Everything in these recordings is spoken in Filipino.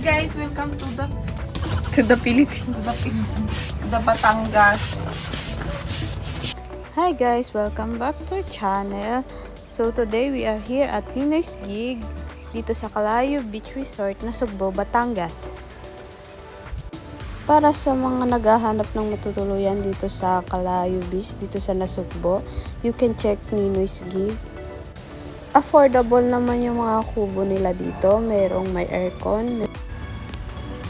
guys, welcome to the To the Philippines. to the, to the Batangas. Hi guys, welcome back to our channel. So today we are here at Ninoy's Gig dito sa Calayo Beach Resort na Sugbo, Batangas. Para sa mga naghahanap ng matutuluyan dito sa Calayo Beach, dito sa Nasugbo, you can check Ninoy's Gig. Affordable naman yung mga kubo nila dito. Merong may aircon.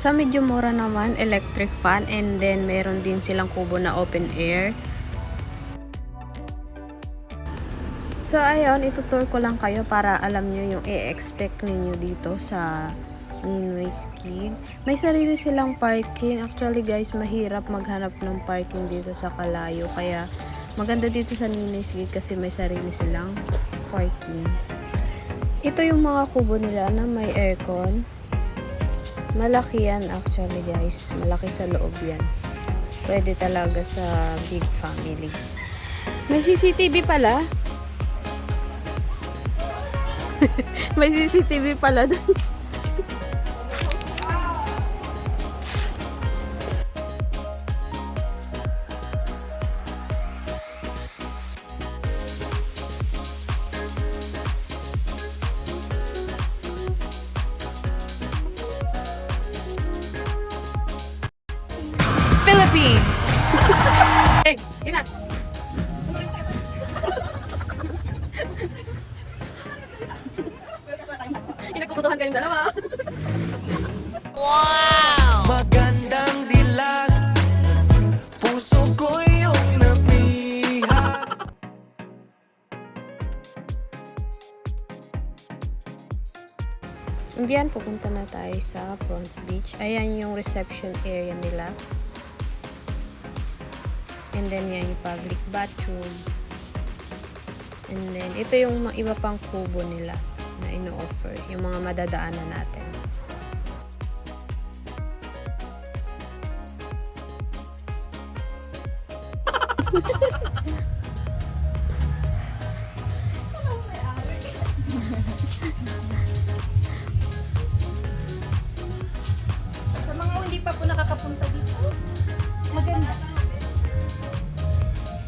Sa medyo mura naman, electric fan and then meron din silang kubo na open air. So ayun, itutur ko lang kayo para alam nyo yung i-expect ninyo dito sa Ninoy's Gig. May sarili silang parking. Actually guys, mahirap maghanap ng parking dito sa Kalayo. Kaya maganda dito sa Ninoy's Gig kasi may sarili silang parking. Ito yung mga kubo nila na may aircon. Malaki yan actually guys. Malaki sa loob yan. Pwede talaga sa big family. May CCTV pala. May CCTV pala doon. Philippines! hey, ina! Inagkukutuhan kayong dalawa. Magandang dilag Puso ko yung nabiha Diyan, pupunta na tayo sa front beach. Ayan yung reception area nila. And then, yan yung public bathroom. And then, ito yung mga iba pang kubo nila na ino-offer. Yung mga madadaanan natin. Sa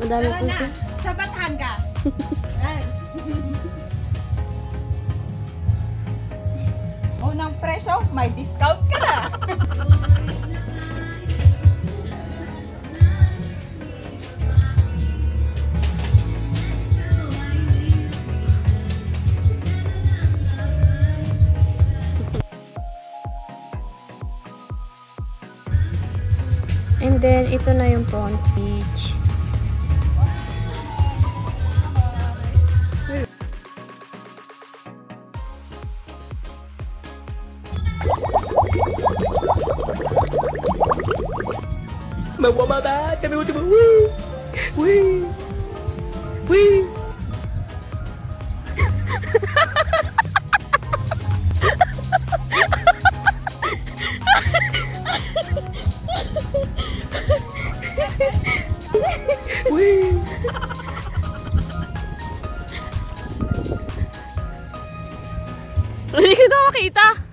Madami po siya. Sa Batangas. Unang presyo, may discount ka na. And then, ito na yung front beach. Magwamata Kami ultimo Wee! Wee! Wee! Wee! Hindi ko makita.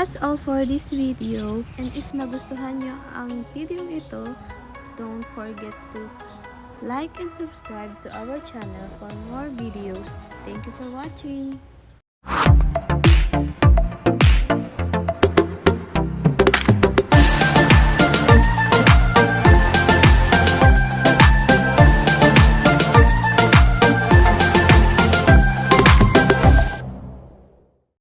That's all for this video. And if nagustuhan nyo ang video ito, don't forget to like and subscribe to our channel for more videos. Thank you for watching.